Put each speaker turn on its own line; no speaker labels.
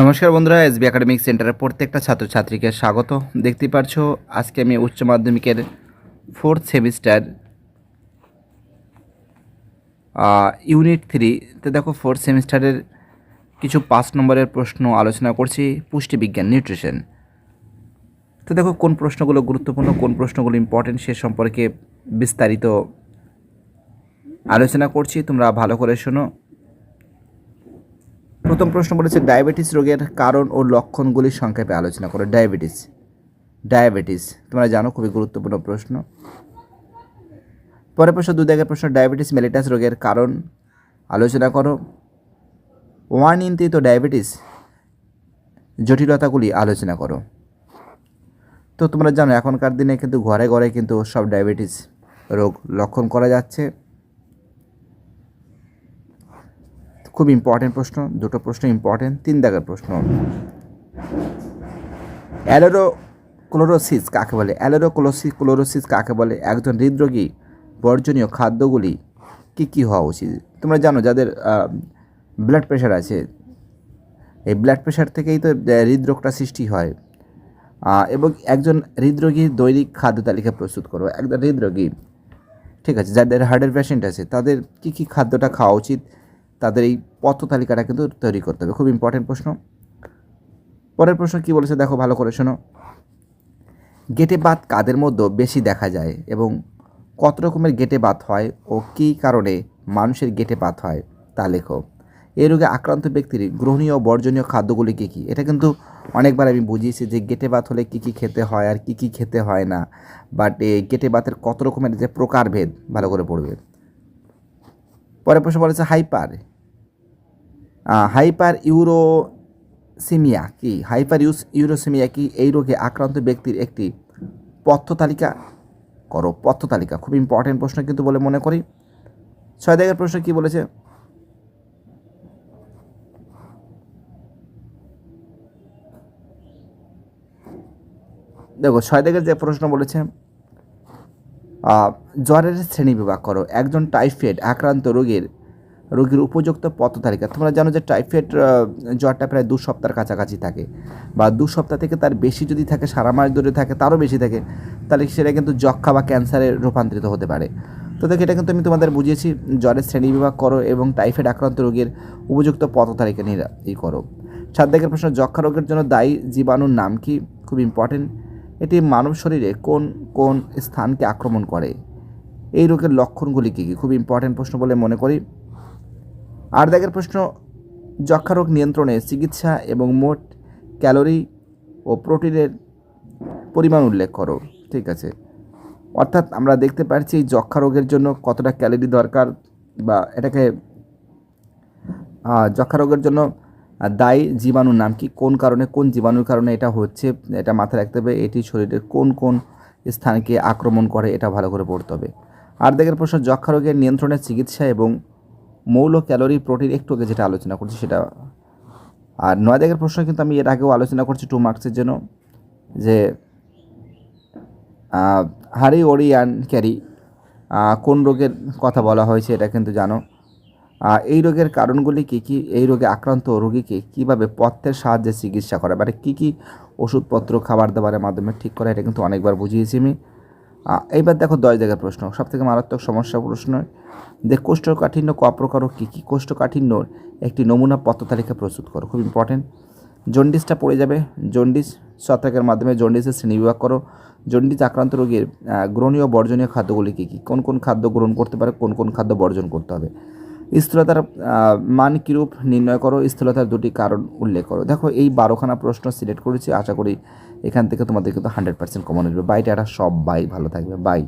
নমস্কার বন্ধুরা SB academic সেন্টারের প্রত্যেকটা ছাত্রছাত্রীকে স্বাগত। দেখতে পারছ, আজকে আমি উচ্চ মাধ্যমিকের ফোর্থ সেমিস্টার ইউনিট থ্রি থ্রিতে দেখো ফোর্থ সেমিস্টারের কিছু পাঁচ নম্বরের প্রশ্ন আলোচনা করছি, পুষ্টিবিজ্ঞান নিউট্রিশন তো দেখো, কোন প্রশ্নগুলো গুরুত্বপূর্ণ, কোন প্রশ্নগুলো ইম্পর্টেন্ট সে সম্পর্কে বিস্তারিত আলোচনা করছি, তোমরা ভালো করে শোনো। প্রথম প্রশ্ন বলেছে, ডায়াবেটিস রোগের কারণ ও লক্ষণগুলি সংক্ষেপে আলোচনা করো। ডায়াবেটিস। ডায়াবেটিস। তোমরা জানো, খুবই গুরুত্বপূর্ণ প্রশ্ন। পরের প্রশ্ন দু দাগের প্রশ্ন, ডায়াবেটিস মেলিটাস রোগের কারণ। আলোচনা করো। One ইন্তিত diabetes. জটিলতাগুলি আলোচনা করো। তো তোমরা জানো, এখনকার দিনে কিন্তু ঘরে ঘরে কিন্তু সব ডায়াবেটিস রোগ লক্ষণ করা যাচ্ছে। খুব ইম্পর্টেন্ট প্রশ্ন, দুটো প্রশ্ন ইম্পর্টেন্ট তিন দাগের প্রশ্ন। অ্যালোরো ক্লোরোসিস কাকে বলে? অ্যালোরো ক্লোসি ক্লোরোসিস কাকে বলে? একজন হৃদরোগী বর্জনীয় খাদ্যগুলি কী কী হওয়া উচিত? তোমরা জানো যাদের ব্লাড প্রেশার আছে, এই ব্লাড প্রেশার থেকেই তো হৃদরোগটা সৃষ্টি হয়। এবং একজন হৃদরোগীর দৈনিক খাদ্য তালিকা প্রস্তুত করো। একজন হৃদরোগী, ঠিক আছে, যাদের হার্টের পেশেন্ট আছে, তাদের কী কী খাদ্যটা খাওয়া উচিত? তাদের এই পথ তালিকাটা কিন্তু তৈরি করতে হবে। খুব ইম্পর্টেন্ট প্রশ্ন। পরের প্রশ্ন কি বলেছে দেখো, ভালো করে শোনো। গেটে বাত কাদের মধ্যে বেশি দেখা যায় এবং কত রকমের গেটে বাত হয় ও কী কারণে মানুষের গেটে বাত হয় তা লেখো। এই রোগে আক্রান্ত ব্যক্তির গ্রহণীয় বর্জনীয় খাদ্যগুলি কী কী? এটা কিন্তু অনেকবার আমি বুঝিয়েছি যে গেটে বাত হলে কী কী খেতে হয় আর কী কী খেতে হয় না। বাট গেটে বাতের কত রকমের যে প্রকারভেদ, ভালো করে পড়বে। পরের প্রশ্ন বলেছে হাইপার হাইপার ইউরোসিমিয়া কি? হাইপার ইউস ইউরোসিমিয়া কি এই রোগে আক্রান্ত ব্যক্তির একটি পথ্য তালিকা করো পথ্য তালিকা খুব ইম্পর্টেন্ট প্রশ্ন কিন্তু বলে মনে করি। ছয় দাগের প্রশ্ন কি বলেছে? দেখো, ছয় দাগের যে প্রশ্ন বলেছে জ্বরের শ্রেণি বিভাগ করো। একজন টাইফয়েড আক্রান্ত রোগীর রোগীর উপযুক্ত পথ তালিকা তোমরা জানো যে টাইফয়েড জ্বরটা প্রায় দু সপ্তাহের কাছাকাছি থাকে বা দু সপ্তাহ থেকে তার বেশি যদি থাকে, সারা মাস ধরে থাকে, তারও বেশি থাকে, তাহলে সেটা কিন্তু যক্ষা বা ক্যান্সারে রূপান্তরিত হতে পারে। তো দেখো, এটা কিন্তু আমি তোমাদের বুঝিয়েছি, জ্বরের শ্রেণি বিভাগ করো এবং টাইফয়েড আক্রান্ত রোগীর উপযুক্ত পথ তালিকা নিয়ে ই করো। দাগের প্রশ্ন যক্ষা রোগের জন্য দায়ী জীবাণুর নাম কি? খুব ইম্পর্টেন্ট এটি মানব শরীরে কোন কোন স্থানকে আক্রমণ করে? এই রোগের লক্ষণগুলি কী কী? খুব ইম্পর্টেন্ট প্রশ্ন বলে মনে করি। আর দাগের প্রশ্ন যক্ষা রোগ নিয়ন্ত্রণে চিকিৎসা এবং মোট ক্যালোরি ও প্রোটিনের পরিমাণ উল্লেখ করো। ঠিক আছে। অর্থাৎ আমরা দেখতে পাচ্ছি এই যক্ষা রোগের জন্য কতটা ক্যালোরি দরকার বা এটাকে যক্ষা রোগের জন্য দায়ী জীবাণুর নাম কি? কোন কারণে, কোন জীবাণুর কারণে এটা হচ্ছে? এটা মাথায় রাখতে হবে, এটি শরীরের কোন কোন স্থানকে আক্রমণ করে, এটা ভালো করে পড়তে হবে। আর দেখের প্রশ্ন যক্ষা রোগের নিয়ন্ত্রণের চিকিৎসা এবং মৌল ক্যালোরি প্রোটিন একটু আগে যেটা আলোচনা করছি সেটা। আর নয় দাগের প্রশ্ন কিন্তু আমি এর আগেও আলোচনা করছি টু মার্কসের জন্য, যে হারি ওরিয়ান ক্যারি কোন রোগের কথা বলা হয়েছে এটা কিন্তু জানো। এই রোগের কারণগুলি কী কী? এই রোগে আক্রান্ত রোগীকে কীভাবে পথ্যের সাহায্যে চিকিৎসা করা? মানে কী কী ওষুধপত্র, খাবার দাবারের মাধ্যমে ঠিক করা? এটা কিন্তু অনেকবার বুঝিয়েছি আমি। এইবার দেখো দশ জায়গার প্রশ্ন। সব থেকে মারাত্মক সমস্যা প্রশ্ন। যে কোষ্ঠকাঠিন্য ক প্রকার কী কী? কোষ্ঠকাঠিন্যর একটি নমুনা পত্র তালিকা প্রস্তুত করো, খুব ইম্পর্টেন্ট জন্ডিসটা পড়ে যাবে। জন্ডিস ছত্রাকের মাধ্যমে জন্ডিসের শ্রেণীবিভাগ করো। জন্ডিস আক্রান্ত রোগীর গ্রহণীয় বর্জনীয় খাদ্যগুলি কী কী? কোন কোন খাদ্য গ্রহণ করতে পারে, কোন কোন খাদ্য বর্জন করতে হবে? স্থূলতার মান কীরূপ নির্ণয় করো? স্থূলতার দুটি কারণ উল্লেখ করো। দেখো, এই বারোখানা প্রশ্ন সিলেক্ট করেছি। আশা করি এখান থেকে তোমাদের কিন্তু হান্ড্রেড পার্সেন্ট কমন যাবে। বাইটা সব বাই ভালো থাকবে। বাই